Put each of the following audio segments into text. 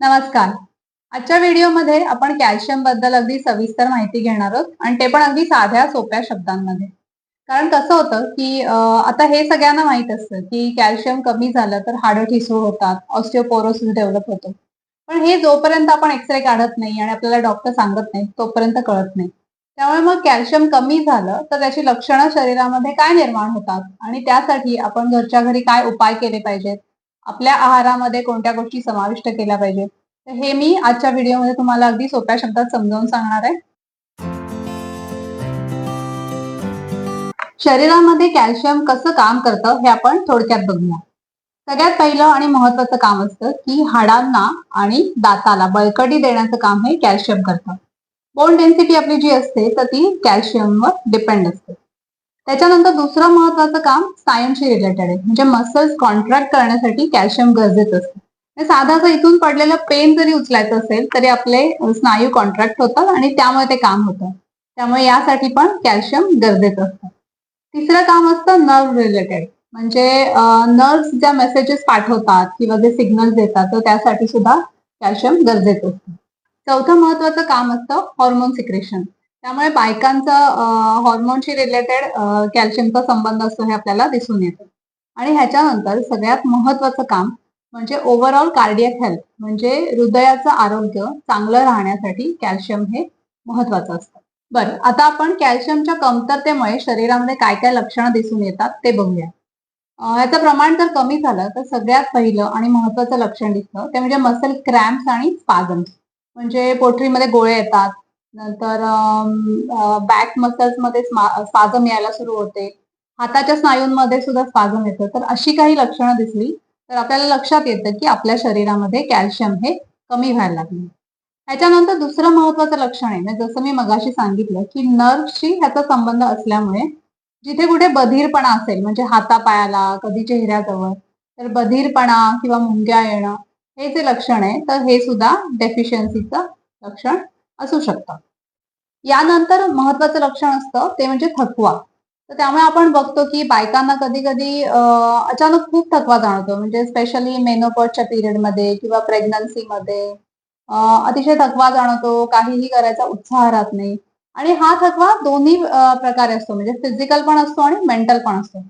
नमस्कार. आजच्या व्हिडिओमध्ये आपण कॅल्शियमबद्दल अगदी सविस्तर माहिती घेणार आहोत आणि ते पण अगदी साध्या सोप्या शब्दांमध्ये. कारण कसं होतं की आता हे सगळ्यांना माहीत असतं की कॅल्शियम कमी झालं तर हाडं ठिसूळ होतात ऑस्टिओपोरोसिस डेव्हलप होतो. पण हे जोपर्यंत आपण एक्सरे काढत नाही आणि आपल्याला डॉक्टर सांगत नाही तोपर्यंत कळत नाही. त्यामुळे मग कॅल्शियम कमी झालं तर त्याची लक्षणं शरीरामध्ये काय निर्माण होतात आणि त्यासाठी आपण घरच्या घरी काय उपाय केले पाहिजेत? आपल्या आहारामध्ये कोणत्या गोष्टी समाविष्ट केल्या पाहिजेत? तर हे मी आजच्या व्हिडिओमध्ये तुम्हाला अगदी सोप्या शब्दात समजावून सांगणार आहे. शरीरामध्ये कॅल्शियम कसं काम करतं हे आपण थोडक्यात बघूया. सगळ्यात पहिलं आणि महत्वाचं काम असतं की हाडांना आणि दाताला बळकटी देण्याचं काम हे कॅल्शियम करतं. बोन डेन्सिटी आपली जी असते तर ती कॅल्शियमवर डिपेंड असते. त्याच्यानंतर दुसरं महत्वाचं काम स्नायूंशी रिलेटेड आहे. म्हणजे मसल्स कॉन्ट्रॅक्ट करण्यासाठी कॅल्शियम गरजेचं असतं. साधा असं इथून पडलेलं पेन जरी उचलायचं असेल तरी आपले स्नायू कॉन्ट्रॅक्ट होतात आणि त्यामुळे ते काम होतं. त्यामुळे यासाठी पण कॅल्शियम गरजेचं असतं. तिसरं काम असतं नर्व रिलेटेड म्हणजे नर्व्स ज्या मेसेजेस पाठवतात किंवा जे सिग्नल देतात तर त्यासाठी सुद्धा कॅल्शियम गरजेचं असतं. चौथं महत्वाचं काम असतं हॉर्मोन सिक्रेशन त्यामुळे बायकांचा हॉर्मोनशी रिलेटेड कॅल्शियमचा संबंध असतो हे आपल्याला दिसून येतं. आणि ह्याच्यानंतर सगळ्यात महत्वाचं काम म्हणजे ओव्हरऑल कार्डियक हेल्थ म्हणजे हृदयाचं आरोग्य चांगलं राहण्यासाठी कॅल्शियम हे महत्वाचं असतं. बरं आता आपण कॅल्शियमच्या कमतरतेमुळे शरीरामध्ये काय काय लक्षणं दिसून येतात ते बघूया. याचं प्रमाण जर कमी झालं तर सगळ्यात पहिलं आणि महत्वाचं लक्षण दिसतं ते म्हणजे मसल क्रॅम्प्स आणि स्पाजम्स म्हणजे पोटरीमध्ये गोळे येतात नंतर बॅक मसल्समध्ये स्पाझम यायला सुरू होते. हाताच्या स्नायूंमध्ये सुद्धा स्पाझम येतं. तर अशी काही लक्षणं दिसली तर आपल्याला लक्षात येतं की आपल्या शरीरामध्ये कॅल्शियम हे कमी व्हायला लागले. ह्याच्यानंतर दुसरं महत्वाचं लक्षण आहे. म्हणजे जसं मी मगाशी सांगितलं की नर्व्हशी ह्याचा संबंध असल्यामुळे जिथे कुठे बधीरपणा असेल म्हणजे हातापायाला कधी चेहऱ्याजवळ तर बधीरपणा किंवा मुंग्या येणं हे जे लक्षण आहे तर हे सुद्धा डेफिशियन्सीचं लक्षण असू शकतं. यानंतर महत्वाचं लक्षण असतं ते म्हणजे थकवा. तर त्यामुळे आपण बघतो की बायकांना कधी कधी अचानक खूप थकवा जाणवतो. म्हणजे स्पेशली मेनोपॉटच्या पिरियडमध्ये किंवा प्रेग्नन्सीमध्ये अतिशय थकवा जाणवतो काहीही करायचा उत्साह राहत नाही. आणि हा थकवा दोन्ही प्रकारे असतो. म्हणजे फिजिकल पण असतो आणि मेंटल पण असतो.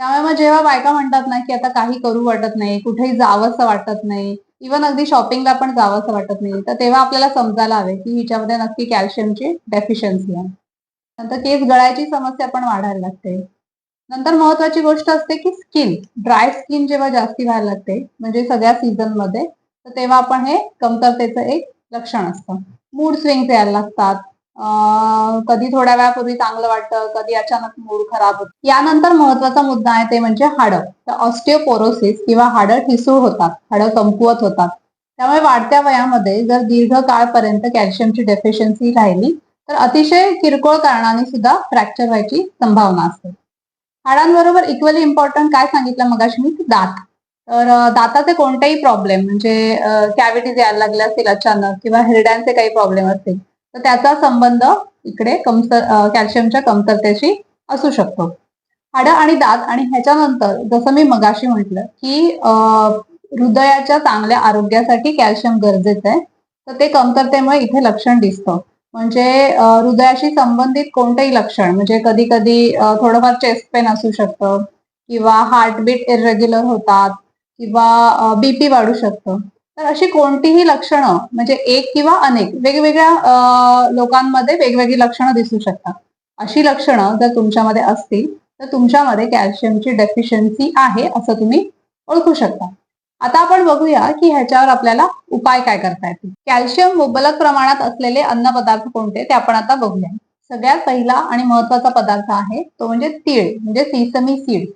त्यामुळे मग जेव्हा बायका म्हणतात ना की आता काही करू वाटत नाही कुठेही जावंसं वाटत नाही इवन अगदी शॉपिंगला पण जावंसं वाटत नाही तर तेव्हा आपल्याला समजायला हवे की हिच्यामध्ये नक्की कॅल्शियमची डेफिशियन्सी आहे. नंतर केस गळायची समस्या पण वाढायला लागते. नंतर महत्वाची गोष्ट असते की स्किन ड्राय स्किन जेव्हा जास्ती व्हायला लागते म्हणजे सगळ्या सीझनमध्ये तर तेव्हा आपण हे कमतरतेचं एक लक्षण असतं. मूड स्विंग्स यायला लागतात. कधी थोड्या वेळापूर्वी चांगलं वाटतं कधी अचानक मूड खराब होतो. यानंतर महत्त्वाचा मुद्दा आहे ते म्हणजे हाडं. तर ऑस्टिओपोरोसिस किंवा हाडं ठिसूळ होतात हाडं कमकुवत होतात. त्यामुळे वाढत्या वयामध्ये जर दीर्घ काळपर्यंत कॅल्शियमची डेफिशियन्सी राहिली तर अतिशय किरकोळ कारणाने सुद्धा फ्रॅक्चर व्हायची संभावना असते. हाडांबरोबर इक्वली इम्पॉर्टंट काय सांगितलं मगाशी मी? की दात. तर दाताचे कोणतेही प्रॉब्लेम म्हणजे कॅव्हिटीज यायला लागले असतील अचानक किंवा हिरड्यांचे काही प्रॉब्लेम असतील तर त्याचा संबंध इकडे कमतर कॅल्शियमच्या कमतरतेशी असू शकतो. हाडं आणि दात आणि ह्याच्यानंतर जसं मी मगाशी म्हटलं की हृदयाच्या चांगल्या आरोग्यासाठी कॅल्शियम गरजेचं आहे. तर ते कमतरतेमुळे इथे लक्षण दिसतं. म्हणजे हृदयाशी संबंधित कोणतेही लक्षण म्हणजे कधी कधी थोडंफार चेस्ट पेन असू शकतं किंवा हार्टबीट इरेग्युलर होतात किंवा बीपी वाढू शकतं. तर अशी कोणतीही लक्षणं म्हणजे एक किंवा अनेक वेगवेगळ्या लोकांमध्ये वेगवेगळी लक्षणं दिसू शकतात. अशी लक्षणं जर तुमच्यामध्ये असतील तर तुमच्यामध्ये कॅल्शियमची डेफिशियन्सी आहे असं तुम्ही ओळखू शकता. आता आपण बघूया की ह्याच्यावर आपल्याला उपाय काय करता येतील. कॅल्शियम मुबलक प्रमाणात असलेले अन्न पदार्थ कोणते ते आपण आता बघूया. सगळ्यात पहिला आणि महत्त्वाचा पदार्थ आहे तो म्हणजे तीळ म्हणजे सीसमी सीड.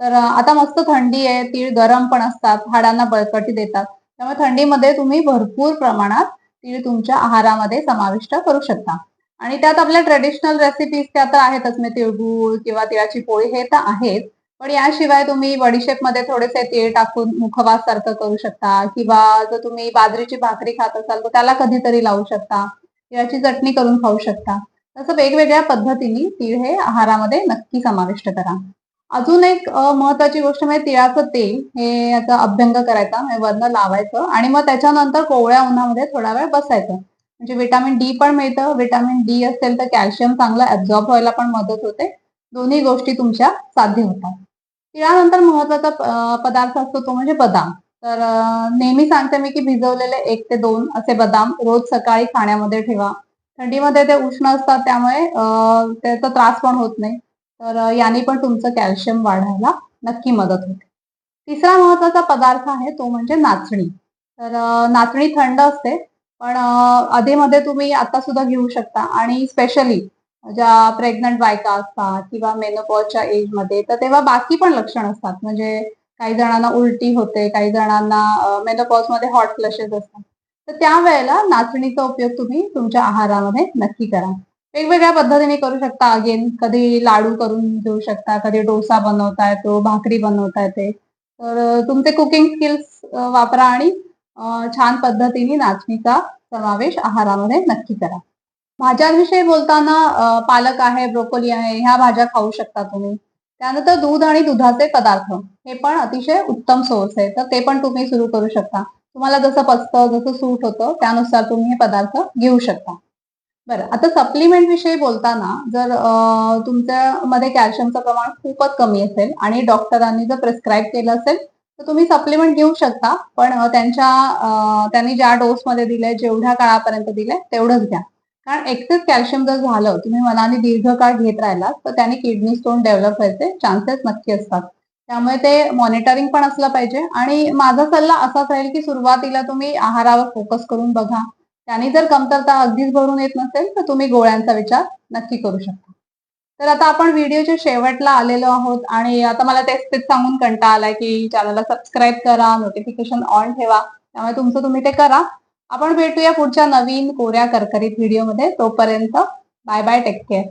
तर आता मस्त थंडी आहे तीळ गरम पण असतात हाडांना बळकटी देतात. त्यामुळे थंडीमध्ये तुम्ही भरपूर प्रमाणात तीळ तुमच्या आहारामध्ये समाविष्ट करू शकता. आणि त्यात आपल्या ट्रेडिशनल रेसिपीज त्या तर आहेतच म्हणजे तिळगुळ किंवा तिळाची पोळी हे तर आहेत. पण याशिवाय तुम्ही बडीशेपमध्ये थोडेसे तीळ टाकून मुखवास सारखं करू शकता किंवा जर तुम्ही बाजरीची भाकरी खात असाल तर त्याला कधीतरी लावू शकता तिळाची चटणी करून खाऊ शकता. तसं वेगवेगळ्या पद्धतीने तीळ हे आहारामध्ये नक्की समाविष्ट करा. अजून एक महत्वाची गोष्ट म्हणजे तिळाचं तेल हे याचा अभ्यंग करायचा म्हणजे वरनं लावायचं आणि मग त्याच्यानंतर कोवळ्या उन्हामध्ये थोडा वेळ बसायचं. म्हणजे विटामिन डी पण मिळतं विटामिन डी असेल तर कॅल्शियम चांगलं ऍब्झॉर्ब व्हायला पण मदत होते. दोन्ही गोष्टी तुमच्या साध्य होतात. तिळानंतर महत्त्वाचा पदार्थ असतो तो म्हणजे बदाम. तर नेहमी सांगते मी की भिजवलेले एक ते दोन असे बदाम रोज सकाळी खाण्यामध्ये ठेवा. थंडीमध्ये ते उष्ण असतात त्यामुळे त्याचा त्रास पण होत नाही. तर याने पण तुमचं कॅल्शियम वाढायला नक्की मदत होते. तिसरा महत्त्वाचा पदार्थ आहे तो म्हणजे नाचणी. तर नाचणी थंड असते पण अधेमध्ये तुम्ही आता सुद्धा घेऊ शकता आणि स्पेशली ज्या प्रेग्नंट बायका असतात किंवा मेनोपॉजच्या एजमध्ये तर तेव्हा बाकी पण लक्षण असतात. म्हणजे काही जणांना उलटी होते काही जणांना मेनोपॉजमध्ये हॉट फ्लशेस असतात. तर त्यावेळेला नाचणीचा उपयोग तुम्ही तुमच्या आहारामध्ये नक्की करा. वेगवेगळ्या पद्धतीने करू शकता. अगेन कधी लाडू करून घेऊ शकता कधी डोसा बनवता येतो भाकरी बनवता येते तर तुमचे कुकिंग स्किल्स वापरा आणि छान पद्धतीने नाचणीचा समावेश आहारामध्ये नक्की करा. भाज्यांविषयी बोलताना पालक आहे ब्रोकोली आहे ह्या भाज्या खाऊ शकता तुम्ही. त्यानंतर दूध आणि दुधाचे पदार्थ. हे पण अतिशय उत्तम सोर्स आहे. तर ते पण तुम्ही सुरू करू शकता. तुम्हाला जसं पचतं जसं सूट होतं त्यानुसार तुम्ही हे पदार्थ घेऊ शकता. बरं आता सप्लिमेंट विषयी बोलताना जर तुमच्यामध्ये कॅल्शियमचं प्रमाण खूपच कमी असेल आणि डॉक्टरांनी जर प्रिस्क्राईब केलं असेल तर तुम्ही सप्लिमेंट घेऊ शकता. पण त्यांच्या त्यांनी ज्या डोसमध्ये दिलंय जेवढ्या काळापर्यंत दिलंय तेवढंच घ्या. कारण एक्सेस कॅल्शियम जर झालं तुम्ही मनाने दीर्घकाळ घेत राहिलात तर त्याने किडनी स्टोन डेव्हलप व्हायचे चान्सेस नक्की असतात. त्यामुळे ते मॉनिटरिंग पण असलं पाहिजे. आणि माझा सल्ला असाच राहील की सुरुवातीला तुम्ही आहारावर फोकस करून बघा. त्याने जर कमतरता अगदीच भरून येत नसेल तर तुम्ही गोळ्यांचा विचार नक्की करू शकता. तर आता आपण व्हिडिओच्या शेवटला आलेलो आहोत आणि आता मला तेच तेच सांगून कंटाळा आलाय की चॅनलला सबस्क्राईब करा नोटिफिकेशन ऑन ठेवा. त्यामुळे तुमचं तुम्ही ते करा. आपण भेटूया पुढच्या नवीन कोऱ्या करकरीत व्हिडिओमध्ये. तोपर्यंत बाय बाय टेक केअर